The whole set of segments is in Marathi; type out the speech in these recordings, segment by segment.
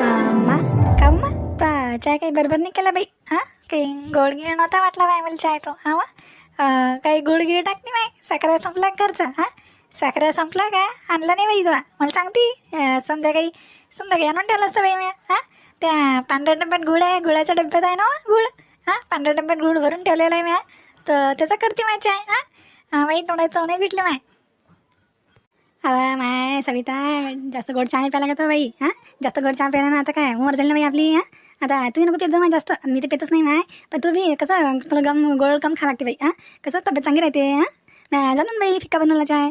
मा का मा? चहा चाय काही बरोबर नाही केला बाई. हां? काही गोडगिळ नव्हता वाटला बाय मला चाय तो हा वा? काही गोडगिळ टाकली बाय साखरा संपला घरचा? हां? साखरा संपला का? आणला नाही बाई तुला मला सांगती संध्याकाळी संध्याकाळी आणून ठेवलं असतं बाई मी. हां? त्या पांढऱ्या डब्यात गुळ आहे. गुळाच्या डब्यात आहे ना गुळ? हां? पांढऱ्या डब्यात गुळ भरून ठेवलेला आहे मी हा. तर त्याचा करते माझी चाय हां? बाई तोंडाचं चव नाही भेटले माय. अवा माय. सविता जास्त गोड चहा प्यायला का हो बाई. हां? जास्त गोड चहा प्यायला ना आता काय? उमर झाली ना बाई आपली हां? आता तुम्ही नको पेत जमा जास्त. मी ते पेतच नाही माय. पण तू बी कसं तुला गम गोड कम खा लागते बाई हां? कसं तब्येत चांगली राहते हां? नाही जाणून बाई फिक्का बनवला चाय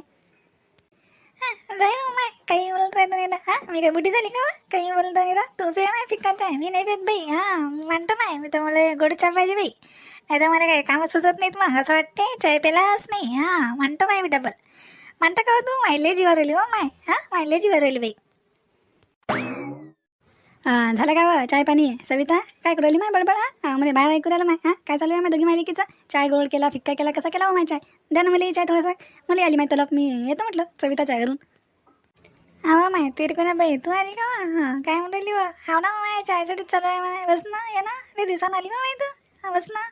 जाई हो माय. काही बोलता येतो नाही ना हां? मी काय बुटी झाली का हो? काही बोलता नाही ना तू पे माय फिक्का चाय मी नाही पेत बाई हां? म्हणतो माय. मी तर मला गोड चहा पाहिजे बाई. नाही तर मला काही कामं सुचत नाहीत मग असं वाटते चाय पेलाच नाही हां? म्हणतो माय मी डबल म्हणता का तू मायलेज वर आली हो माय हां मायलेज वर आली बाई हां झालं का व? चाय पाणी सविता काय करू राहिली माय बडबड हां म्हणजे बाहेर ऐकू राहिलं माय हां काय चालू आहे माय दोघी मालिकेचा चाय गोड केला फिक्का केला कसा केला हो माय चाय द्या ना मला चाय थोडासा मला आली माय तलप मी येतो म्हटलं सविता चायवरून हा माय तिरको ना बाई तू आली का हां काय म्हणून राहिली वा हाव ना माय चायसाठी चालू आहे माय बस ना ये ना मी दिवसान आली माय तू हां बस ना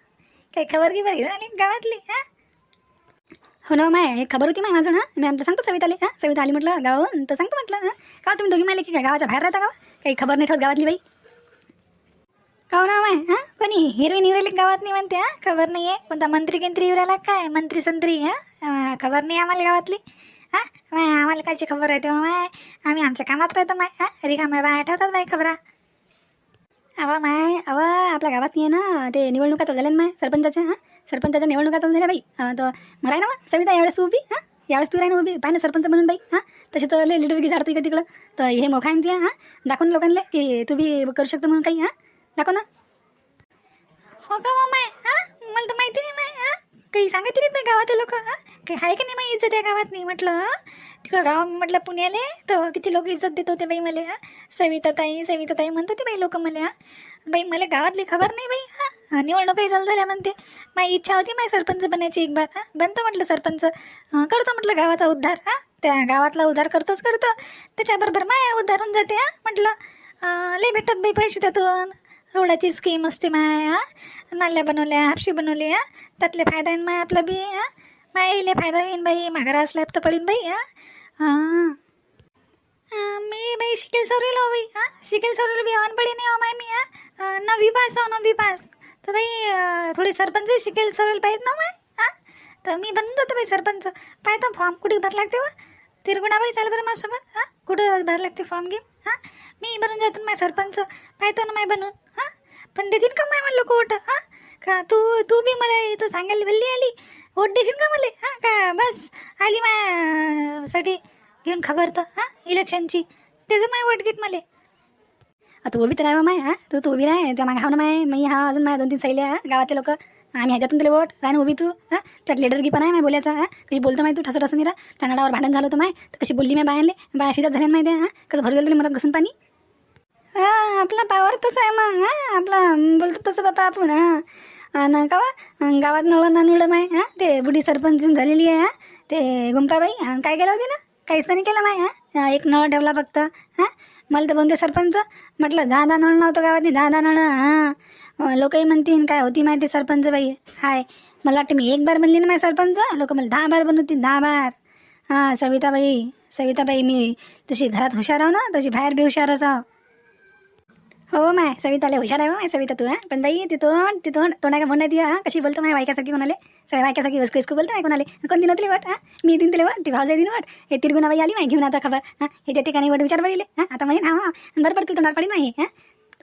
काही खबर गिबर घेऊन आली गावातली हां हो ना माय हे खबर होती माय माझं ना? मी आमचं सांगतो सविताले. हां सविता आली म्हटलं गावाहून. तर सांगतो म्हटलं हां. का तुम्ही दोघी मायले की काय गावाच्या बाहेर राहता का काही खबर नाही ठेवत गावातली बाई. का हो ना माय हां? कोणी हिरोईन हिरोईन गावात? नाही म्हणते हां? खबर नाही आहे कोणता मंत्री केंत्री येऊ राहिला काय? मंत्री संत्री हां? खबर नाही आम्हाला गावातली. हां? माय आम्हाला कायची खबर राहते हो माय? आम्ही आमच्या कामात राहतो माय. हां? रिकाम्या बाय ठेवतात माय खबरा. अवा माय अवा आपल्या गावात नाही आहे ना? ते निवडणुका चालू झाल्या ना माय सरपंचाच्या हां? सरपंचाच्या निवडणुका चालू झाल्या बाई. तो तर मग आहे ना मग सविता यावेळेस उभी हां? यावेळेस तू राही ना उभी. पाय ना सरपंच म्हणून बाई हां? तसे तर लय लिडर की झाडतं का तिकडं. तर हे मोखा आहे हां? दाखवून लोकांना की तू बी करू शकतो म्हणून काही हां? दाखव ना. हो का मग माय? हां? मला तर माहिती नाही माय हां? काही सांगत नाही गावातले लोक हां? काही आहे का नाही माही इज्जत या गावात नाही म्हटलं तिकडं गाव म्हटलं पुण्याले. तर किती लोक इज्जत देत होते बाई मला हां? सविता ताई सविता ताई म्हणत होते बाई लोक मला हां? बाई मला गावातली खबर नाही बाई हां? निवडणुकाही चालू झाल्या म्हणते. माझी इच्छा होती माझी सरपंच बनायची एक बार. हां बनतो म्हटलं सरपंच. करतो म्हटलं गावाचा उद्धार. हां त्या गावातला उद्धार करतोच करतो. त्याच्याबरोबर माय उद्धार होऊन जाते. हां म्हटलं लय भेटत बाई पैसे त्यातून. रोडाची स्कीम असते माय हां. नाल्या बनवल्या हापशी बनवली हां. त्यातले फायदा आहे माय आपला बी हां. माय फायदा होईन बाई. माघारा स्लॅब तर पडीन बाई हां. हां. मी बाई शिकेल सरवलो हो बाई हां. शिकेल सरवलो बी ऑन पडी नाही हो माय मी हां नववी पास हो नववी पास. तर बाई थोडी सरपंच शिकेल सरळ पाहिजे ना माय हां? तर मी बनत जातो बाई सरपंच. पाहतो फॉर्म कुठे भर लागते व? तिरगुणाबाई चाल बरं माझ्यासोबत हां? कुठं भर लागते फॉर्म घेऊन हां? मी बनून जातो माझ्या माय सरपंच. पाहतो ना माय बनून हां? पण देतील का माय म्हणलं कोट हां? का तू तू बी मला इथं सांगायला भल्ली आली? वोट देशील का मला हां? का बस आली माझ्यासाठी घेऊन खबर तर हां? इलेक्शनची. त्याचं माय वोट घेत मला. आता उभी तर आहे बा माय हा? तू तू उभी राह त्या मागे हाव ना माय. मी हा अजून माय दोन तीन सैल्या गावातले लोक. आम्ही ह्याच्यातून तुला वोट राह ना उभी तू हां? त्यात लेडर की पण आहे माय बोलायचा हां? कशी बोलतो माय तू? ठसो ठसं निरा. कन्नडावर भांडण झालं होतं माय. तर कशी बोलली माय बायांले? बाया शिदात झाल्या माहिती आहे हां? कसं भरू दिलं मदत घुसून पाणी? हां आपला पावर तसं आहे मग हां? आपला बोलतो तसं बापा आपण हां? आणि का बा? गावात नळ ना नवळं माय हां? ते बुढी सरपंच झालेली आहे हां? ते गुंपाबाई हां? काय केलं होते ना? काहीच तर नाही केलं माय हां? एक नळ ठेवला फक्त हां? मला तर बोलते सरपंच म्हटलं दहा दहा नळ नव्हतं गावात दहा दहा नळ हां? लोकही म्हणतील काय होती माहिती सरपंच बाई? हाय मला वाटतं मी एक बार बनली ना माझ्या सरपंच लोक मला दहा बार बनवतील दहा बार. हां सविताबाई सविताबाई मी तशी घरात हुशार आहो ना तशी बाहेर बी हुशारच आहो. हो माय. सविताले हुशार आहे हो, माय सविता तू हा. पण बाई ती तोंड ती तोंड तोंडा का म्हणत हां. कशी बोलतो माय बायकासारखी कोणाले सगळ्या बायकासारखी वस्कू वस्कू बोलतो माय कोणाले. कोण दिन होतली वट हां? मी दिन तिले वाट ती भावजाई दिन वट. हे तिरगुणा बाई आली माय घेऊन आता खबर हां. हे त्या ठिकाणी वट विचार बघितले हा. आता म्हणजे हा हां. बरं पडतील तोंडात पडी नाही हा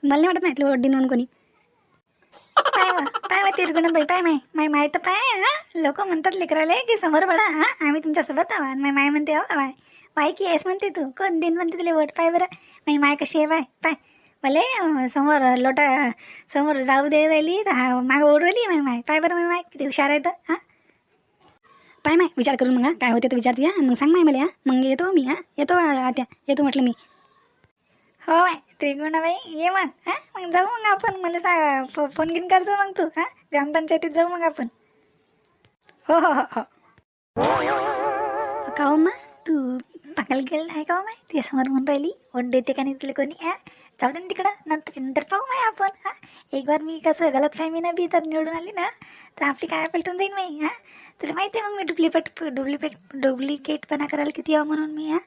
मला नाही वाटत नाही तुला वट दिन म्हणून कोणी. पाय पाय वा बाई पाय माय. माय माय तर पाय हा. लोक म्हणतात लेकराले की समोर पडा हां. आम्ही तुमच्यासोबत आहोत. माय माय म्हणते हो माय. वायकी की म्हणते तू. कोण दिन म्हणते तुला वट? पाय बरं. माय माय कशी आहे बाय. पाय. मले समोर लोटा समोर जाऊ दे राहिली तर हा मागं ओढ राहिली माय माय पाय बरं माय माय किती हुशार आहे तर हां? पाय माय विचार करून मग काय होते तर विचारते हां मग सांग माय मला हां मग येतो मी हां येतो आत्या येतो म्हटलं मी. हो माय त्रिगुणाबाई ये मग हां मग जाऊ मग आपण मला सा फो फोन घेऊन करतो मग तू हां ग्रामपंचायतीत जाऊ मग आपण. हो हो हो हो. का हो मा तू पाकाला गेलं आहे का हो माय ते समोर म्हणून राहिली ओट देते का नाही तिला कोणी हां? जाऊ दे ना तिकडं. नंतर नंतर पाहू माय आपण हां. एक बार मी कसं गलत फॅमी ना बी तर निवडून आली ना तर आपली काय पलटून जाईन माई हां. तुला माहिती आहे मग मी डुप्लिकेट डुप्लिकेट डुप्लिकेटपणा करायला किती हवं म्हणून मी हां.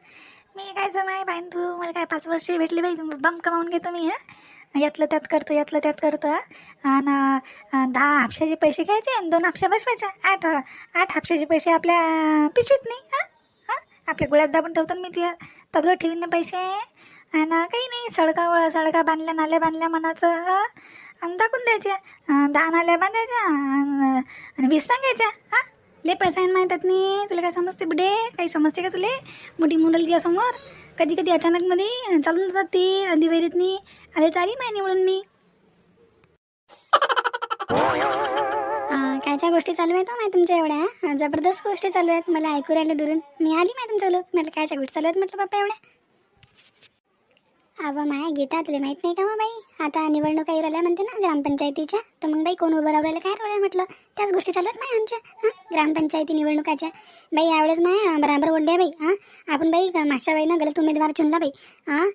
मी काय जमा आहे बाईन तू मला काय पाच वर्षे भेटली बाई बम कमावून घेतो मी हां. यातलं त्यात करतो यातलं त्यात करतो आणि दहा हापशाचे पैसे घ्यायचे आणि दोन हापशा बसवायच्या आठ आठ हापशाचे पैसे आपल्या पिशवीत नाही हां. हां? आपल्या गोळ्यात दाबून ठेवतात मी तुझ्या तदवर ठेवीन ना पैसे. आणि काही नाही. सडका सडका बांधल्या नाल्या बांधल्या मनाचं हा? आणि दाखवून द्यायच्या. दहा नाल्या बांधायच्या आणि वीस सांगायच्या हा? ले पैसा आहे माहीत नाही तुला काय समजते बुडे? काही समजते का तुले? मोठी मुलाची समोर? कधी कधी अचानकमध्ये चालून जातात ते रंदी वैरीतनी. आले तर आली माय निवडून मी. कायच्या गोष्टी चालू आहेत माय तुमच्या एवढ्या हा, जबरदस्त गोष्टी चालू आहेत मला ऐकू राहिले दुरून. मी आली माय तुमचं लोक म्हटलं कायच्या गोष्टी चालू आहेत म्हटलं बाप्पा एवढ्या? अबा माया गीतातले माहीत नाही का मग बाई? आता निवडणुका येऊ राहिल्या म्हणते ना ग्रामपंचायतीच्या. तर मग बाई कोण उभं राहिलं? काय राहिलं म्हटलं? त्याच गोष्टी चालत नाही आमच्या हां? ग्रामपंचायती निवडणुकाच्या. बाई यावेळेस माय बराबर ओढ्या बाई हां? आपण बाई मागच्या बाईनं गलत उमेदवार चुनला बाई हां?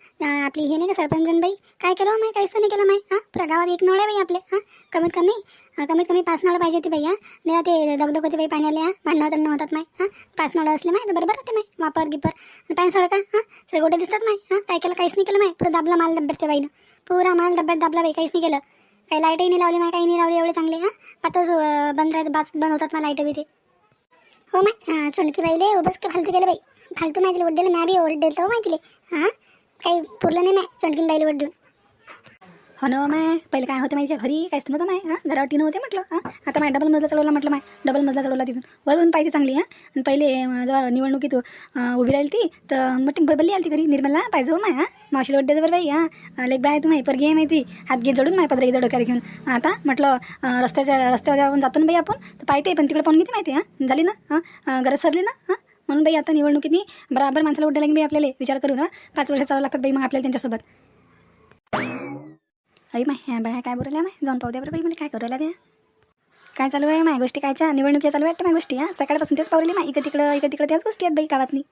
आपली हे नाही का सरपंचन बाई? काय केलं हो माय? काहीच नाही केलं माय हां? प्रगावात एक नळ आहे बाई आपले हां? कमीत कमी कमीत कमी पाच नळ पाहिजे होती बाई हां? नाही ते दगदग होते बाई पाण्याला हां? भांडणं तर होतात माय हां? पाच नळ असले माय तर बरोबर होते माय. वापर गिपर आणि पाणी सडका हां? सगळे गोटे दिसतात माय हां? काय केलं काहीच नाही केलं माय. पुरं दाबला माल डब्यात त्या बाईनं. पुरा माल डब्यात दाबला बाई काहीच नाही केलं. काही लाईटही नाही लावली माय काही नाही लावली एवढे चांगले हां? आताच बंद राहत बास बंद होतात मला लाइट बी ते हो माय हां चुणकी बाईले उभंच काय फालतू केलं बाई. फालतू माहिती ओढलेलं मॅ बी ओरड देतो हो माहिती हां? काही पुरलं नाही मॅ चुणकीन बाईला वड्डून. हो ना माय पहिले काय होतं माहिती घरी काहीच नव्हतं माय हां? घरावर टीन होते म्हटलं हां? आता माय डबल मजला चढवला म्हटलं माय डबल मजला चढवला तिथून. वरून पाहिजे चांगली हां? आणि पहिले जेव्हा निवडणुकीत उभी राहिली ती तर मग बल्ली आली ती घरी निर्मला पाहिजे हो माय हां? मावशी वड्डे बरं बाई हां? लेख बाय तुम्ही परगी आहे माहिती हात घेत जडून माय पदरी डोक्यावर घेऊन. आता म्हटलं रस्त्याच्या रस्त्यावर जाऊन जातो ना बाई आपण तर पाहते पण तिकडे पाहून घेते माहिती हां? झाली ना हां? गरज सरली ना हां? म्हणून बाई आता निवडणुकीत बराबर माणसाला उड्डा लागेल बाई आपल्याला विचार करू ना पाच वर्ष चालू लागतात बाई मग आपल्याला त्यांच्यासोबत. अई माय ह्या बाया काय बोलायला माय? जाऊन पाहू द्या बरं बाई मला काय करायला द्या काय चालू आहे माय गोष्टी कायच्या निवडणुकी चालू वाटतं माय गोष्टी हां? सकाळपासून तेच पावलेली माय इकडे तिकडं इकडे तिकडं त्याच गोष्टी आहेत बाई गावातनी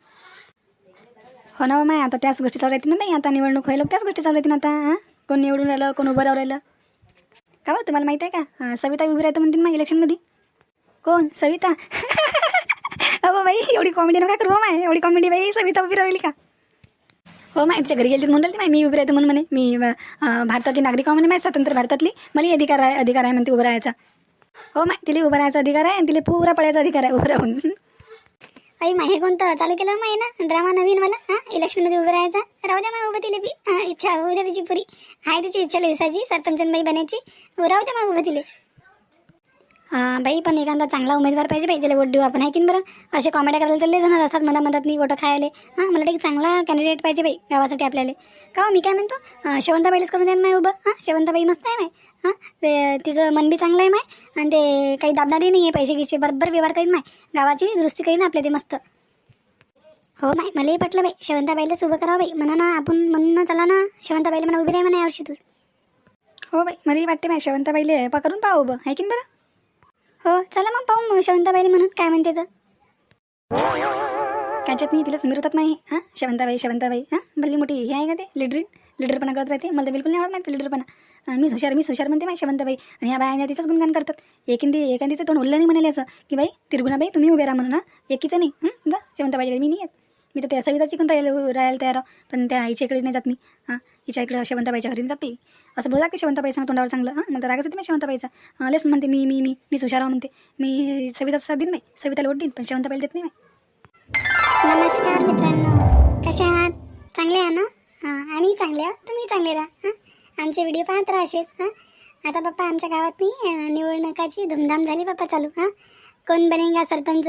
हो ना हो माय आता त्याच गोष्टी चालू राहतील ना बाई आता निवडणूक व्हायला त्याच गोष्टी चालू राहतील आता हां? कोण निवडून राहिलं कोण उभं राहू राहिलं? का बा तुम्हाला माहिती आहे का? हां, सविता उभी राहतं म्हणते मग इलेक्शनमध्ये. कोण? सविता? अहो बाई एवढी कॉमेडी नका करू हो माय एवढी कॉमेडी बाई सविता उभी राहिली का? हो माय तिच्या घरी गेली म्हणून माय मी उभी राहते म्हणून म्हणे. मी भारतातली नागरिक आहे म्हणे माय स्वतंत्र भारतातली. मला अधिकार आहे अधिकार आहे म्हणते उभं राहायचा. हो माय तिला उभं राहायचा अधिकार आहे आणि तिला पुरा पडायचा अधिकार आहे उभं राहून. अई माहे कोणतं चालू केलं माहि ना? ड्रामा नवीन मला हां? इलेक्शनमध्ये उभं राहायचा? राहू द्या मग उभं तिला बी. इच्छा होऊ द्या तिची पुरी. आहे तिची इच्छा दिवसाची सरपंचनबाई बनायची. राहू द्या मग उभं तिले. बाई पण एखादा चांगला उमेदवार पाहिजे पाहिजे वोट देऊ आपण आहे की बरं? असे कॉमेड्या करायला तर लय जण असतात मधा मधात नाही वोटं खायले. हां मला एक चांगला कॅन्डिडेट पाहिजे बाई गावासाठी आपल्याला. का हो, मी काय म्हणतो? अं, शेवंताबाईलाच करून द्या माय उभं. हां शेवंताबाई मस्त आहे माय. हां ते तिचं मन बी चांगलं आहे माय. आणि ते काही दाबणारही नाही आहे पैसे गिसे बरोबर व्यवहार करीन माय. गावाची दुरुस्ती करीन आपल्या ते मस्त. हो माय मलाही पटलं बाई शेवंताबाईलाच उभं करावं बाई. म्हणा ना आपण म्हणून चला ना. शेवंताबाईला म्हणा उभी राही म्हणा यावर्षी तू हो बाई मलाही वाटते माय शेवंताबाईले करून पाहू उभं. आहे की बरं? हो चला मग पाहू मग शवंताबाई म्हणून काय म्हणते तर. काच्यात नाही तिला समीरतात नाही. हां शवंताबाई शवंताबाई. हां भल्ली मोठी हे आहे का ते? लिडरी लिडरपणा करत राहते. मला तर बिलकुल नाही आवडत माहिती लिडरपणा मी मीच हुशार मीच हुशार म्हणते माझ्या शवंताबाई. आणि या बाया तिचंच गुणगान करतात. एखादी एखादीचं तोंड उरलं नाही म्हणाले असं. की बाई तिरगुणाबाई तुम्ही उभे राहा म्हणून एकीचं नाही. जा शवंताबाई मी नाही येत. मी तर त्या सविताची पण राहिले राहायला तयार पण त्या आईच्या इकडे नाही जात मी. हां हिच्या इकडे शेवंताबाईच्या घरी जाते. असं बोला की शेवंताबाई सांग तोंडावर चांगलं. हां नंतर तर रागच येते मी शेवंताबाईचा. अं, लेस म्हणते मी मी मी मी सुशारा म्हणते. मी सविताचा साथ देईन नाही सविताला वोट देईन पण शेवंताबाईला देत नाही मी नमस्कार मित्रांनो. कसे आहात? चांगले आहा ना? हां आम्ही चांगले आहोत. तुम्ही चांगले राहा. हां आमचे व्हिडिओ पाहत राहा असेच. हां आता पप्पा आमच्या गावात नाही निवडणुकाची धुमधाम झाली पप्पा चालू. हां कोण बनेगा सरपंच?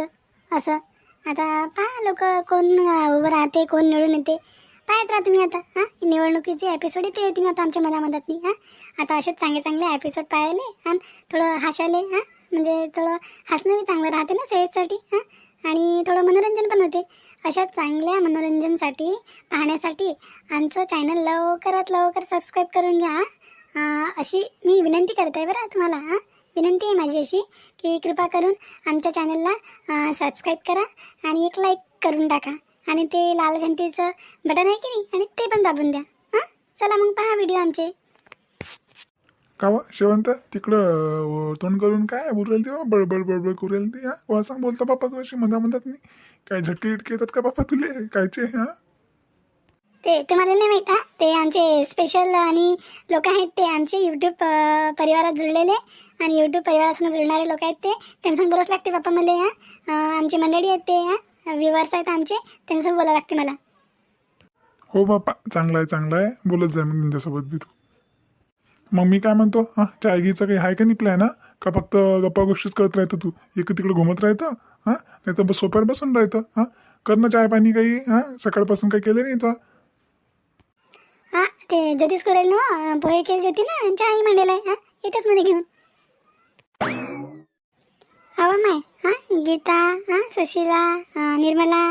असं. आता पहा लोक कोण उभं राहते कोण निवडून येते. पाहत राहा तुम्ही आता हां? निवडणुकीचे एपिसोड येते येतील आता आमच्या मधामधातनी हां? आता असेच चांगले चांगले एपिसोड पाहिले आणि थोडं हसायले हां? म्हणजे थोडं हसणं बी चांगलं राहते ना सेहेजसाठी हां? आणि थोडं मनोरंजन पण होते. अशा चांगल्या मनोरंजनसाठी पाहण्यासाठी आमचं चॅनल लवकरात लवकर सबस्क्राईब करून घ्या अशी मी विनंती करते आहे बरं तुम्हाला हां? विनंती आहे माझी अशी की कृपा करून आमच्या चॅनलला सबस्क्राईब करा आणि एक लाईक करून टाका. आणि ते लाल घंटेचं बटन आहे की नाही? आणि ते पण दाबून द्या. हां? चला मग पहा व्हिडिओ आमचे. का शेवंत तिकडं तोंड करून काय बोलू राहिली ती? बडबड बडबड करू राहिली ती हा? वा सांग बोलता बाप्पा तू अशी मधा म्हणतात नाही. काय झटके इटके येतात का बाप्पा तुले? कायचे हा? ते तुम्हाला नाही माहीत हा? ते आमचे स्पेशल आणि लोक आहेत ते आमचे यूट्यूब परिवारात जुळलेले. आणि यूट्यूब परिवारासंग जुळणारे लोक आहेत ते. त्यांच्यासंग बोलावंच लागते बाप्पा मला हा. अं, आमची मंडळी आहेत ते हा. व्ह्युअर्स आहेत आमचे त्यांच्यासंग बोलावं लागते मला. हो बाप्पा चांगला आहे चांगला आहे. बोलत जाय मग तुमच्यासोबत बी तू. मग मी काय म्हणतो हा चाय घ्यायचं काही आहे का नाही प्लॅन हा? का फक्त गप्पा गोष्टीच करत राहतं तू? इकडे तिकडे घुमत राहतं हा? नाही तर बस सोप्यावर बसून राहतं हा? कर ना चाय पाणी काही हा? सकाळपासून काही केलं नाही तो? हा ते ज्योतिष करेल ना पोहे केली होती ना चहाही मांडेला आहे हा? येतेच मध्ये घेऊन. हवा माय हा गीता हा सुशीला निर्मला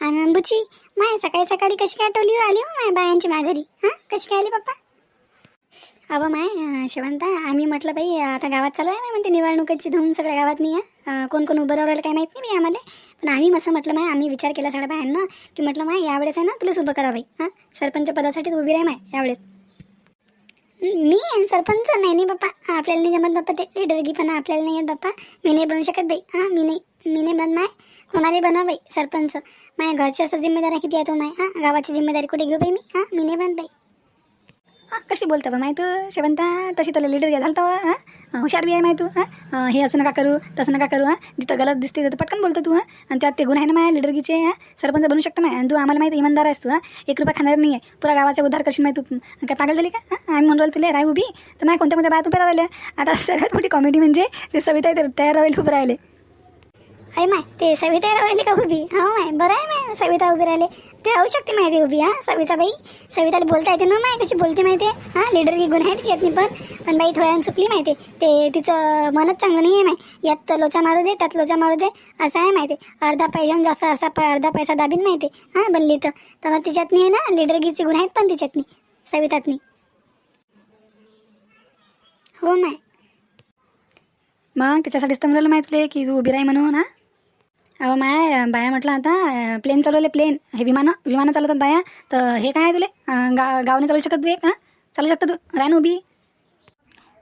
आणि बुची माय सकाळी सकाळी कशी काय टोली आली हो माय बायांची माघारी? हा कशी काय आली पप्पा? अहो माय शिवंता आम्ही म्हटलं बाई आता गावात चालू आहे म्हणते निवडणुकीची धूम सगळ्या गावात नाही आहे. कोण कोण उभं राहिलं काही माहीत नाही बाई आम्हाला. पण आम्ही मस्त म्हटलं माय आम्ही विचार केला सगळ्या बायांना की म्हटलं माय यावेळेस आहे ना तुलाच उभं करा बाई. हां सरपंच पदासाठी उभी राह माय यावेळेस. मी आणि सरपंच नाही नाही बाप्पा. आपल्याला नाही जमत बाप्पा ते लिडरगी पण आपल्याला नाही येत बाप्पा. मी नाही बनवू शकत बाई. हां मी नाही मी नाही बनणार. हो, माय कोणाला बनवा बाई सरपंच. माझ्या घरची असं जिम्मेदारी किती आहे तो नाही हां गावाची जिम्मेदारी कुठे घेऊ बाई मी? हां मी नाही बनत बाई. कशी बोलतो बा माय तू शेवंता तशी त्याला लिडर घ्या झालता वा हा? हुशार बी आहे माय हां? हे असं नका करू तसं नका करू हां? जिथं गलत दिसते तिथं पटकन बोलतो तू हां? आणि त्यात ते गुण आहे ना माय लिडरगीचे हां? सरपंच बनू शकतो माय आणि तू आम्हाला माहिती इमानदार आहेस तू हां? एक रुपया खाणार नाही आहे पुरा गावाचा उद्धार करशील माहिती तू. काय पागल झाली का? आम्ही म्हणून राहिलो तुला राय उभी. तर माझ्या कोणत्या कोणत्या बाया उभ्या राहिल्या आता सर्वात मोठी कॉमेडी म्हणजे ते सविता तयार राहिले उभं राहिले. अय माय ते सविता राहिली का उभी? हो माय बरं आहे माय सविता उभी राहिले. ते राहू शकते माहिती उभी हां सविता बाई सविताला बोलता येते ना माय कशी बोलते माहिती आहे हां लिडर की गुण आहे तिच्यातनी पण. पण बाई थोड्या चुकली माहिती आहे. ते तिचं मनच चांगलं नाही आहे माय. यात लोचा मारू दे त्यात लोचा मारू दे असं आहे माहिती आहे. अर्धा पैशाहून जास्त असा प अर्धा पैसा दाबीन माहिती आहे. हां बनली तर. तर मग तिच्यातनी आहे ना लीडरगीचे गुण आहेत पण तिच्यातनी सवितातनी. हो माय. मग त्याच्यासाठीच तर मला माहिती की तू उभी राही म्हणून हा? अहो माय बाया म्हटलं आता प्लेन चालवले प्लेन हे विमानं विमानं चालवतात बाया. तर हे काय आहे तुले? गा गावाने चालू शकत तू एक हां? चालू शकता तू? राह ना उभी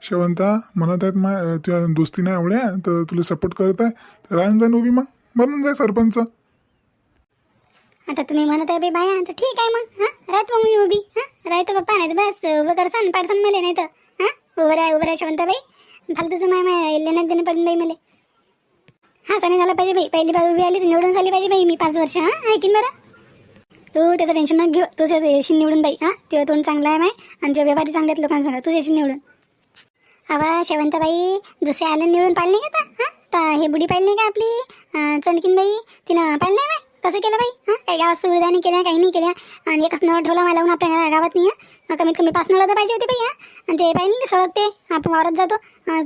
शेवंता म्हणत आहेत मा तुझ्या दोस्ती नाही एवढ्या तर तुला सपोर्ट करत आहे. तर राहून जाईन उभी मग. बनून जाय सरपंच. आता तुम्ही म्हणत आहे बाई बाया तर ठीक आहे मग हां? राहत मग मी उभी हां? राहतो बाप्पा नाही तर बस उभं करसान पाडसान मला नाही तर हां? उभं राह उभं राहायचं म्हणता बाई फालतूचं माय माय लेण्यात देणं पडून बाई मला. हां सणी झालं पाहिजे बाई. पहिली बार उभी आली ती निवडून झाली पाहिजे बाई मी पाच वर्ष हां? ऐकीन बरं? तू त्याचं टेन्शन न घेऊ. तू येशील निवडून बाई हां? तेव्हा तोंड चांगलं आहे माय आणि तुझ्या व्यवहारी चांगले आहेत लोकांसंग तूच येशील निवडून. अवा शेवंताबाई दुसरे आले निवडून पाहिलं नाही का आता? हां? तर हे बुडी पाहिली नाही का आपली? चणकीन बाई? तिनं पाहिलं नाही बाई? कसं केलं बाई हां? काही गावात सुविधा नाही केल्या काही नाही केल्या. आणि एकच नळ ठेवला मला लावून आपल्या गावात नाही आहे कमीत कमी पाच नळ तर पाहिजे होते बाई हां? आणि ते पाहिलं नाही सडक ते? आपण वावरत जातो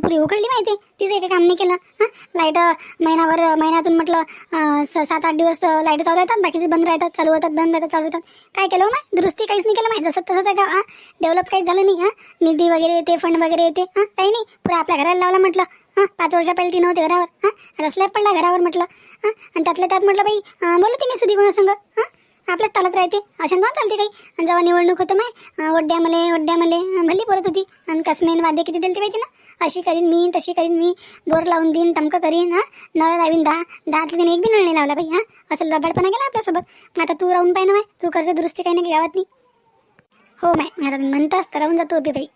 पुरी उकडली माहिती तिचं काही काम नाही केलं हां? लाइट महिनाभर महिन्यातून म्हटलं स- सात आठ दिवस लाइट चालू राहतात बाकीचे बंद राहतात चालू होतात बंद राहतात चालू राहतात काय केलं हो मग? दुरुस्ती काहीच नाही केलं माहिती जसं तसंच आहे का हां? डेव्हलप काहीच झालं नाही हां? निधी वगैरे येते फंड वगैरे येते हां? काही नाही. पुढे आपल्या घराला लावला म्हटलं हां पाच वर्षा ती नव्हती घरावर. हां आता स्लॅब पडला घरावर म्हटलं. हां आणि त्यातल्या त्यात म्हटलं बाई बोलू तिने सुधी कोणासंग? हां आपल्याच तालात राहते. अशा दोन चालते काही. आणि जेव्हा निवडणूक होतं माय अं, मले ओड्या मले भल्ली बोलत होती. आणि कसमेन वाद्य किती दिलते माहिती ना? अशी करीन मी तशी करीन मी. बोर लावून देईन टमकं करीन हां. नळ लावीन दहा. दहातले तिने एक बी नळ नाही लावला बाई हां. असं लबाडपणा गेला आपल्यासोबत. मग आता तू राहून पाहिजे माय. तू कर्ज दुरुस्ती काही नाही गावात नाही. हो माय आता म्हणतास तर राहून जातो उभी बाई.